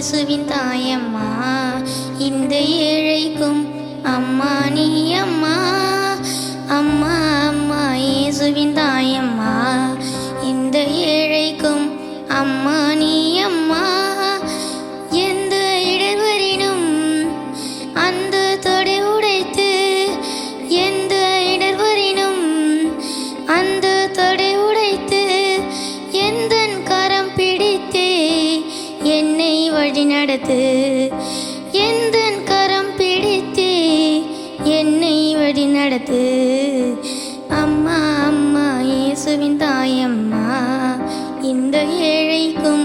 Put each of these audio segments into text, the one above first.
இயேசுவின் தாயம்மா. இந்த ஏழைக்கும் அம்மா நீ அம்மா. அம்மா அம்மா இயேசுவின் தாயம்மா. வந்து எந்த கரம் பிடித்து என்னை வழி நடத்து? அம்மா அம்மா இயேசுவின் தாயம்மா இந்த ஏழைக்கும்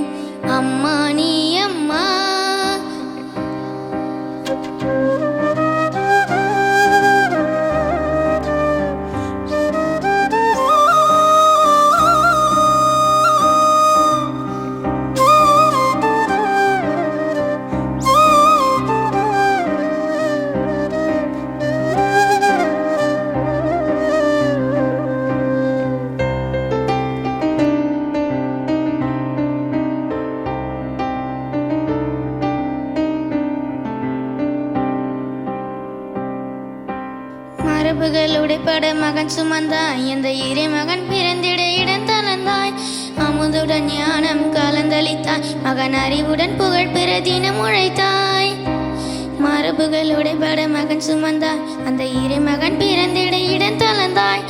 மரபுகள் உடைப்பட மகன் சுமந்தாய். இந்த இறை மகன் பிறந்திட இடம் தளர்ந்தாய். அமுதுடன் ஞானம் கலந்தளித்தாய். மகன் அறிவுடன் புகழ் பெற தினம் உழைத்தாய். மரபுகள் உடைப்பட மகன் சுமந்தாய். அந்த இறை மகன் பிறந்திட இடம் தளர்ந்தாய்.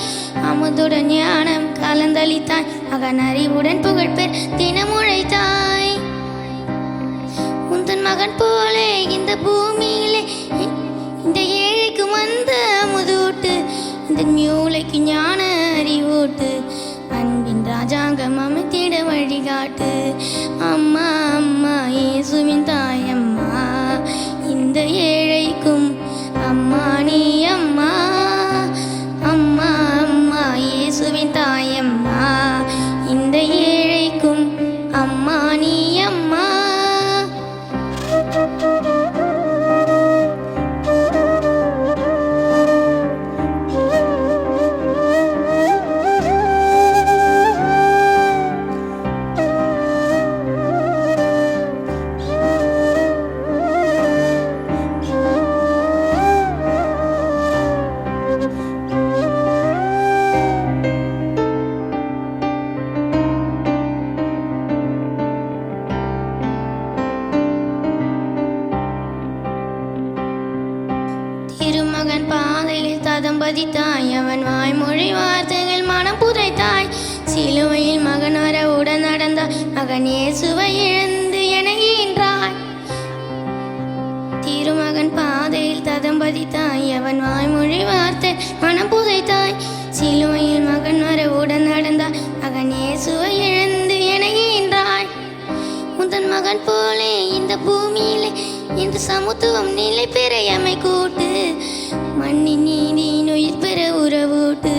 அமுதுடன் ஞானம் கலந்தளித்தாய். மகன் அறிவுடன் புகழ் தினம் உழைத்தாய். உந்தன் மகன் போலே இந்த பூமியிலே இந்த ஏழைக்கு வந்த அமுது இந்த மூளைக்கு ஞான அறிவோட்டு. அன்பின் ராஜாங்கம் அமைத்திட வழிகாட்டு. அம்மா அம்மா இயேசுவின் தாயம்மா திருமகன் பாதையில் ததம் பதித்தாய். அவன் வாய்மொழி வார்த்தைகள் மனம் புதைத்தாய். சிலுவையில் மகன் வர உடன் நடந்தாய். மகன் இயேசுவை இழந்து என திருமகன் பாதையில் ததம் பதித்தாய். அவன் வாய்மொழி வார்த்தை மனம் புதைத்தாய். சிலுவையில் மகன் வர உடன் நடந்தாய். மகன் இயேசுவை இழந்து என முதன் மகன் போலே இந்த பூமியிலே இந்த சமத்துவம் நிலை பெற எமை கூட்டு. மண்ணின் நீதியின் உயிர் பெற உறவூட்டு.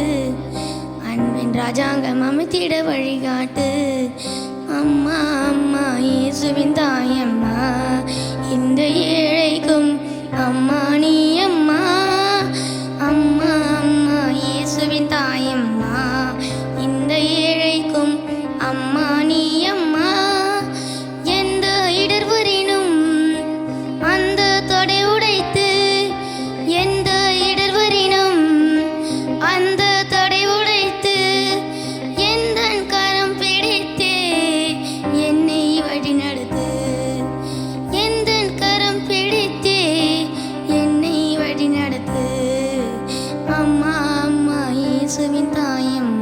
அன்பின் ராஜாங்கம் அமைத்திட வழிகாட்டு. அம்மா அம்மா இயேசுவின் தாயம்மா அம்மா. இயேசுவின் தாயம்